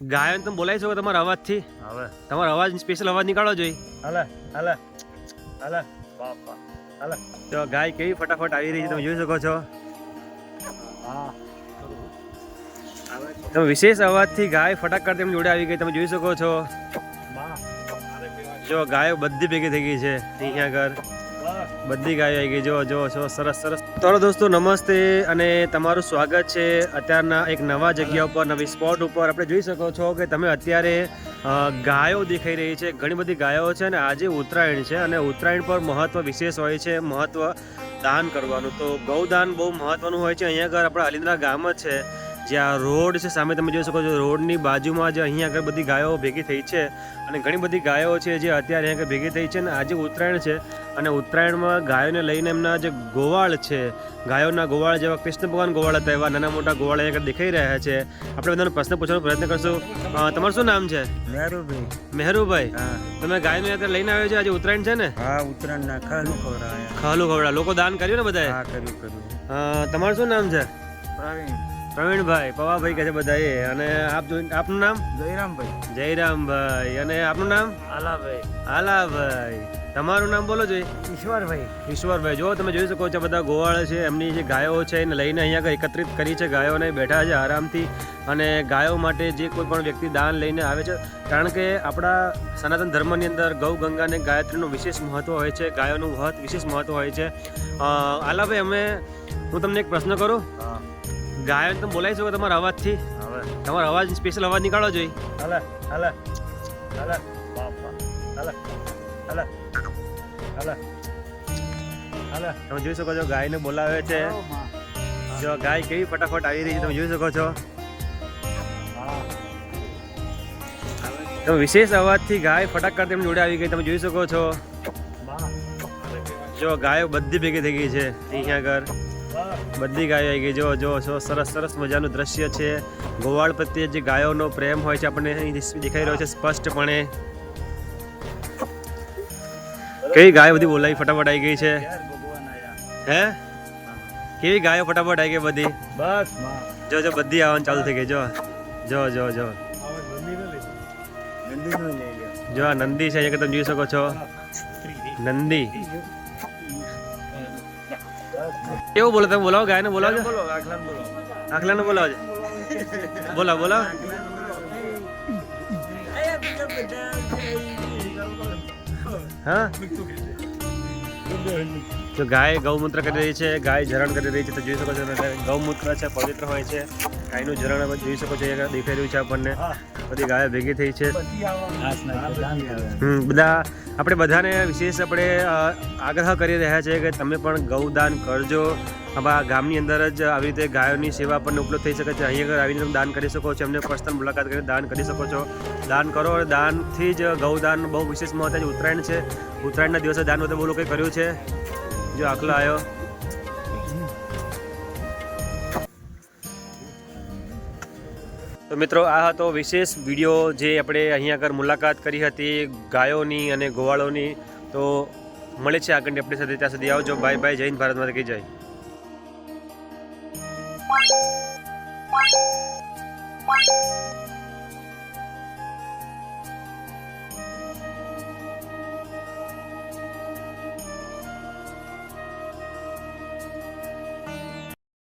ગાયન તમે બોલાવી શકો તમારા અવાજથી. હવે. તમારો અવાજ સ્પેશિયલ અવાજ નીકાળો જોઈએ હાલે હાલે હાલે. બાપા. હાલે. તો ગાય કેવી ફટાફટ આવી રહી છે તમે જોઈ શકો છો. તમે વિશેષ અવાજથી ગાય ફટાકડ તેમ જોડે આવી ગઈ તમે જોઈ શકો છો. જો ગાયો બધી ભેગી થઈ ગઈ છે અહીંયા આગળ બધી ગાયો આવી ગઈ. જો જો છો સરસ સરસ. તો દોસ્તો, નમસ્તે અને તમારું સ્વાગત છે અત્યારના એક નવા જગ્યા ઉપર, નવી સ્પોટ ઉપર. આપણે જોઈ શકો છો કે તમે અત્યારે ગાયો દેખાઈ રહી છે, ઘણી બધી ગાયો છે અને આજે ઉત્તરાયણ છે અને ઉત્તરાયણ પર મહત્વ વિશેષ હોય છે, મહત્વ દાન કરવાનું. તો ગૌદાન બહુ મહત્વનું હોય છે. અહીંયા આગળ આપણા અલિન્દ્રા ગામ જ છે. જ્યાં રોડ છે સામે તમે જોઈ શકો છો રોડની બાજુમાં જે અહીંયા આગળ બધી ગાયો ભેગી થઈ છે અને ઘણી બધી ગાયો છે જે અત્યારે અહીંયા આગળ ભેગી થઈ છે અને આજે ઉત્તરાયણ છે અને ઉત્તરાયણમાં ગાયોને લઈને એમના જે ગોવાળ છે ગાયોના ગોવાળ જેવા કૃષ્ણ ભગવાન ગોવાળ હતા એવા નાના મોટા ગોવાળ અહીંયા દેખાઈ રહ્યા છે. આપણે બધાનો પ્રશ્ન પૂછવાનો પ્રયત્ન કરશું. તમારું શું નામ છે? મહેરુભાઈ. મહેરુભાઈ. તમે ગાયને અત્યારે લઈને આવ્યો છે આજે ઉત્તરાયણ છે ને? હા ઉત્તરાયણ ના ખાલું ખવડાયા ખાલું ખવડા લોકો દાન કર્યું ને બધાએ? હા કર્યું કર્યું. તમારું શું નામ છે? પ્રવીણ. પ્રવીણભાઈ પવાભાઈ કહે છે બધાએ. અને આપ જોઈ- આપનું નામ? જયરામભાઈ. જયરામભાઈ. અને આપનું નામ? આલાભાઈ. આલાભાઈ. તમારું નામ બોલો જોઈએ ઈશ્વરભાઈ. ઈશ્વરભાઈ જો તમે જોઈ શકો છો બધા ગોવાળ છે એમની જે ગાયો છે એને લઈને અહીંયા એકત્રિત કરી છે ગાયોને બેઠા છે આરામથી. અને ગાયો માટે જે કોઈ પણ વ્યક્તિ દાન લઈને આવે છે કારણ કે આપણા સનાતન ધર્મની અંદર ગૌ ગંગા અને ગાયત્રીનું વિશેષ મહત્વ હોય છે ગાયોનું વહત વિશેષ મહત્વ હોય છે. આલાભાઈ અમે હું તમને એક પ્રશ્ન કરું. ગાયોને તમે બોલાવી શકો તમારા અવાજથી. તમારો અવાજ સ્પેશિયલ અવાજ નીકાળવો જોઈએ હલે હલે હલે. બાપા હલે હલે હાલે. હાલે. તમે જોઈ શકો છો ગાયને બોલાવે છે. જો ગાય કેવી ફટાફટ આવી રહી છે તમે જોઈ શકો છો. હા તમે વિશેષ અવાજથી ગાય ફટાકડ તેમની જોડે આવી ગઈ તમે જોઈ શકો છો. જો ગાયો બધી ભેગી થઈ ગઈ છે અહીંયા આગળ. બધી ગાયો આવી ગઈ. જો જો જો સરસ સરસ મજાનું દ્રશ્ય છે. ગોવાળ પ્રત્યે જે ગાયોનો પ્રેમ હોય છે આપણને અહીં દેખાઈ રહ્યો છે સ્પષ્ટપણે. કઈ ગાયો બધી બોલાવી ફટાફટ આવી ગઈ છે? હે? કેવી ગાયો ફટાફટ આવી ગઈ બધી? બસ જો જો બધી આવવાનું ચાલુ થઈ ગઈ. જો જો જો જો. જો આ નંદી છે અહીંયા તમે જોઈ શકો છો. નંદી. કેવું બોલો તમે? બોલાવો ગાયને બોલાવો છો? બોલો આખલાન બોલો. આખલાને બોલાવો છો? બોલા બોલાવો. હા? તો ગાય ગૌમૂત્ર કરી રહી છે ગાય ઝરણ કરી રહી છે તો જોઈ શકો છો ગૌમૂત્ર છે પવિત્ર હોય છે. ગાયનું ઝરણ આપણે જોઈ શકો છો દેખાઈ રહ્યું છે આપણને. બધી ગાય ભેગી થઈ છે. બધા આપણે બધાને વિશેષ આપણે આગ્રહ કરી રહ્યા છે કે તમે પણ ગૌદાન કરજો. આપણા ગામની અંદર જ આવી રીતે ગાયોની સેવા પણ ઉપલબ્ધ થઈ શકે છે. અહીં આગળ આવીને તમે દાન કરી શકો છો. એમને પર્સનલ મુલાકાત કરીને દાન કરી શકો છો. દાન કરો અને દાનથી જ ગૌદાન બહુ વિશેષ મહત્વ ઉત્તરાયણ છે. ઉત્તરાયણના દિવસે દાન બધા બહુ લોકોએ કર્યું છે. જો આખલો આવ્યો તો મિત્રો, આ હતો વિશેષ વીડિયો જે આપણે અહીંયા આગળ મુલાકાત કરી હતી ગાયોની અને ગોવાળોની. તો મળે છે આગળની આપણી સાથે. ત્યાં સુધી આવજો. બાય બાય જય હિન્દ. ભારત માતા કી જય.